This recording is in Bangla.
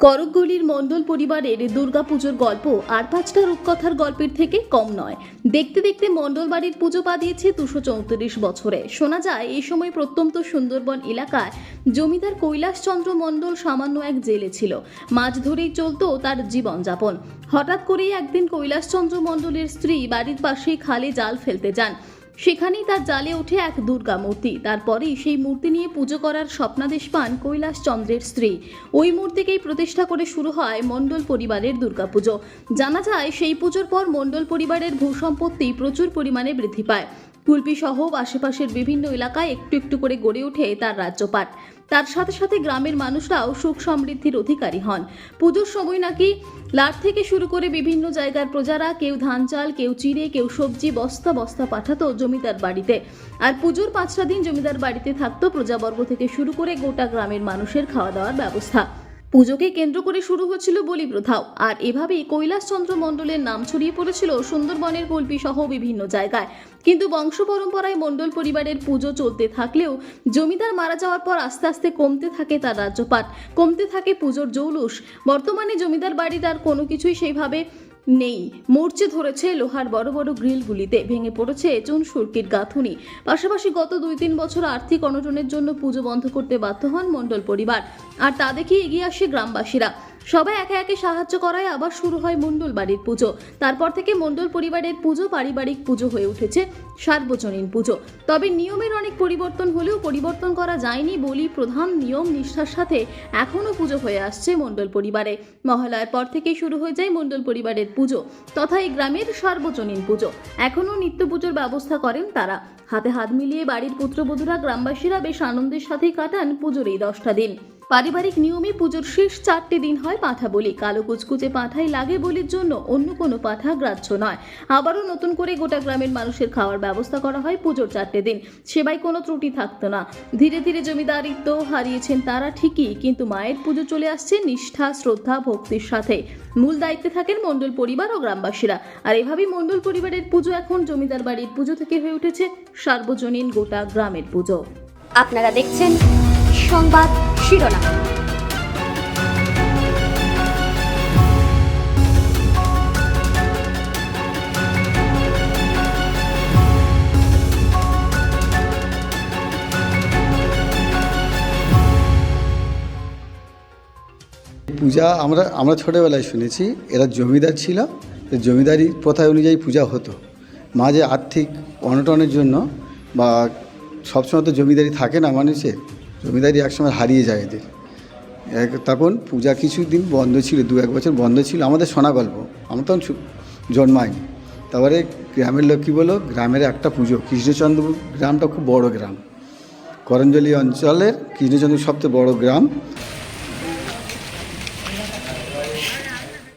করকগুলির মণ্ডল পরিবারের দুর্গাপুজোর গল্প আর পাঁচটা রূপকথার গল্পের থেকে কম নয়। দেখতে দেখতে মণ্ডল বাড়ির পুজো পা দিয়েছে দুশো চৌত্রিশ বছরে। শোনা যায়, এই সময় প্রত্যন্ত সুন্দরবন এলাকায় জমিদার কৈলাসচন্দ্র মণ্ডল সামান্য এক জেলে ছিল। মাছ ধরেই চলতো তার জীবনযাপন। হঠাৎ করেই একদিন কৈলাসচন্দ্র মণ্ডলের স্ত্রী বাড়ির পাশেই খালে জাল ফেলতে যান। সেখানেই তার জালে ওঠে এক দুর্গা মূর্তি। তারপরেই সেই মূর্তি নিয়ে পুজো করার স্বপ্নাদেশ পান কৈলাস চন্দ্রের স্ত্রী। ওই মূর্তিকেই প্রতিষ্ঠা করে শুরু হয় মণ্ডল পরিবারের দুর্গাপুজো। জানা যায়, সেই পুজোর পর মণ্ডল পরিবারের ভূসম্পত্তি প্রচুর পরিমাণে বৃদ্ধি পায়। কুলপি সহ আশেপাশের বিভিন্ন এলাকায় একটু একটু করে গড়ে ওঠে তার রাজ্যপাট। তার সাথে সাথে গ্রামের মানুষরাও সুখ সমৃদ্ধির অধিকারী হন। পুজোর সময় নাকি লাট থেকে শুরু করে বিভিন্ন জায়গার প্রজারা কেউ ধান চাল, কেউ চিড়ে, কেউ সবজি, বস্তা বস্তা পাঠাতো জমিদার বাড়িতে। আর পুজোর পাঁচটা দিন জমিদার বাড়িতে থাকতো প্রজাবর্গ থেকে শুরু করে গোটা গ্রামের মানুষের খাওয়া দাওয়ার ব্যবস্থা। পুজোকে কেন্দ্র করে শুরু হচ্ছিল বলি প্রথাও। আর এভাবেই কৈলাসচন্দ্র মণ্ডলের নাম ছড়িয়ে পড়েছিল সুন্দরবনের কল্পি সহ বিভিন্ন জায়গায়। কিন্তু বংশ পরম্পরায় মণ্ডল পরিবারের পুজো চলতে থাকলেও জমিদার মারা যাওয়ার পর আস্তে আস্তে কমতে থাকে তার রাজ্যপাট। কমতে থাকে পুজোর জৌলুস। বর্তমানে জমিদার বাড়ির আর কোনো কিছুই সেইভাবে নেই। মরচে ধরেছে লোহার বড় বড় গ্রিলগুলিতে। ভেঙে পড়েছে চুন সুরকির গাঁথুনি। পাশাপাশি গত দুই তিন বছর আর্থিক অনটনের জন্য পুজো বন্ধ করতে বাধ্য হন মণ্ডল পরিবার। আর তা দেখে এগিয়ে আসে গ্রামবাসীরা। সবাই একে একে সাহায্য করায় আবার শুরু হয় মণ্ডল বাড়ির পুজো। তারপর থেকে মণ্ডল পরিবারের পুজো, পারিবারিক পুজো হয়ে উঠেছে সার্বজনীন পুজো। তবে নিয়মের অনেক পরিবর্তন হলেও পরিবর্তন করা যায়নি বলি প্রধান নিয়ম নিষ্ঠার সাথে এখনও পুজো হয়ে আসছে মণ্ডল পরিবারে। মহালয়ার পর থেকেই শুরু হয়ে যায় মণ্ডল পরিবারের পুজো তথা এই গ্রামের সার্বজনীন পুজো। এখনও নিত্য পুজোর ব্যবস্থা করেন তারা। হাতে হাত মিলিয়ে বাড়ির পুত্রবধূরা গ্রামবাসীরা বেশ আনন্দের সাথেই কাটান পুজোর এই দশটা দিন। পারিবারিক নিয়মে পুজোর শেষ চারটে দিন হয় পাঁঠা বলি। কালো কুচকুচে পাঁঠাই লাগে বলির জন্য অন্য কোনো পাঁঠা গ্রাহ্য নয়। আবারও নতুন করে গোটা গ্রামের মানুষের খাওয়ার ব্যবস্থা করা হয় পুজোর চারটে দিন। সেবাই কোনো ত্রুটি থাকতো না। ধীরে ধীরে জমিদারিত্ব হারিয়েছেন তারা ঠিকই, কিন্তু মায়ের পুজো চলে আসছে নিষ্ঠা, শ্রদ্ধা, ভক্তির সাথে। মূল দায়িত্বে থাকেন মণ্ডল পরিবার ও গ্রামবাসীরা। আর এভাবেই মণ্ডল পরিবারের পুজো এখন জমিদার বাড়ির পুজো থেকে হয়ে উঠেছে। সার্বজনীন গোটা গ্রামের পুজো। আপনারা দেখছেন সংবাদ শিরোনাম। পূজা, আমরা আমরা ছোটোবেলায় শুনেছি, এরা জমিদার ছিল জমিদারি প্রথা অনুযায়ী পূজা হতো। মাঝে আর্থিক অনটনের জন্য বা সবসময় তো জমিদারি থাকে না মানুষের জমিদারি একসময় হারিয়ে যায় এদের। এক- তখন পূজা কিছুদিন বন্ধ ছিল, দু এক বছর বন্ধ ছিল, আমাদের শোনা গল্প। আমার তখন জন্মায়নি তারপরে গ্রামের লোক কী বলো গ্রামের একটা পুজো কৃষ্ণচন্দ্রপুর গ্রামটা খুব বড় গ্রাম। করঞ্জলি অঞ্চলের কৃষ্ণচন্দ্র সবচেয়ে বড় গ্রাম।